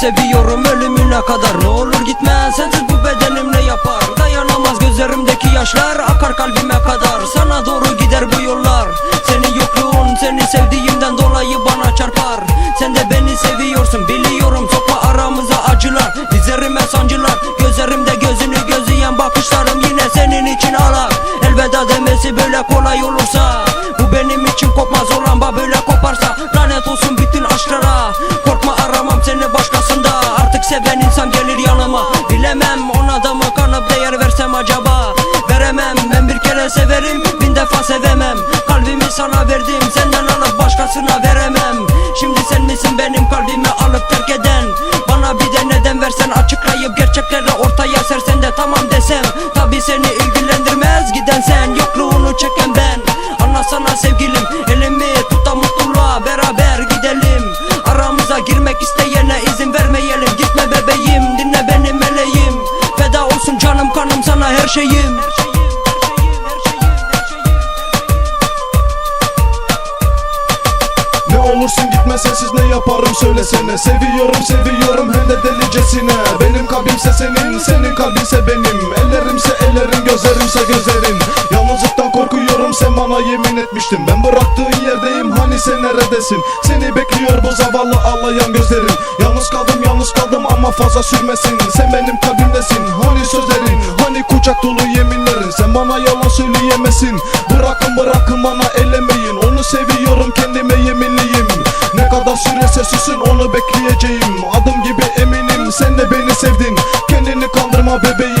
seviyorum ölümüne kadar. Ne olur gitme sensiz bu bedenim ne yapar? Dayanamaz gözlerimdeki yaşlar akar kalbime kadar. Sana doğru gider bu yollar. Senin yokluğun seni sevdiğimden dolayı bana çarpar. Sen de beni seviyorsun biliyorum sokma aramıza acılar. Dizlerime sancılar gözlerimde gözünü gözleyen bakışlarım yine senin için ağlar Elveda demesi böyle kolay olursa Bu benim için kopmaz olan böyle koparsa seven insan gelir yanıma. Bilemem ona da mı kanıp değer versem acaba? Veremem ben bir kere severim bin defa sevemem. Kalbimi sana verdim senden alıp başkasına veremem. Şimdi sen misin benim kalbimi alıp terk eden? Bana bir de neden versen açıklayıp gerçekleri ortaya sersen de tamam desem. Tabi seni ilgilendirmez giden sen her şeyim. Ne olursun gitme sensiz ne yaparım söylesene. Seviyorum seviyorum hem de delicesine. Benim kalbimse senin senin kalbinse benim. Ellerimse ellerin gözlerimse gözlerin yemin etmiştin Ben bıraktığın yerdeyim hani sen neredesin? Seni bekliyor bu zavallı ağlayan gözlerin Yalnız kaldım yalnız kaldım ama fazla sürmesin. Sen benim kalbimdesin hani sözlerin? Hani kucak dolu yeminlerin? Sen bana yalan söyleyemezsin. Bırakın bırakın bana ellemeyin Onu seviyorum kendime yeminliyim. Ne kadar sürese süsün onu bekleyeceğim. Adım gibi eminim sen de beni sevdin. Kendini kandırma bebeğim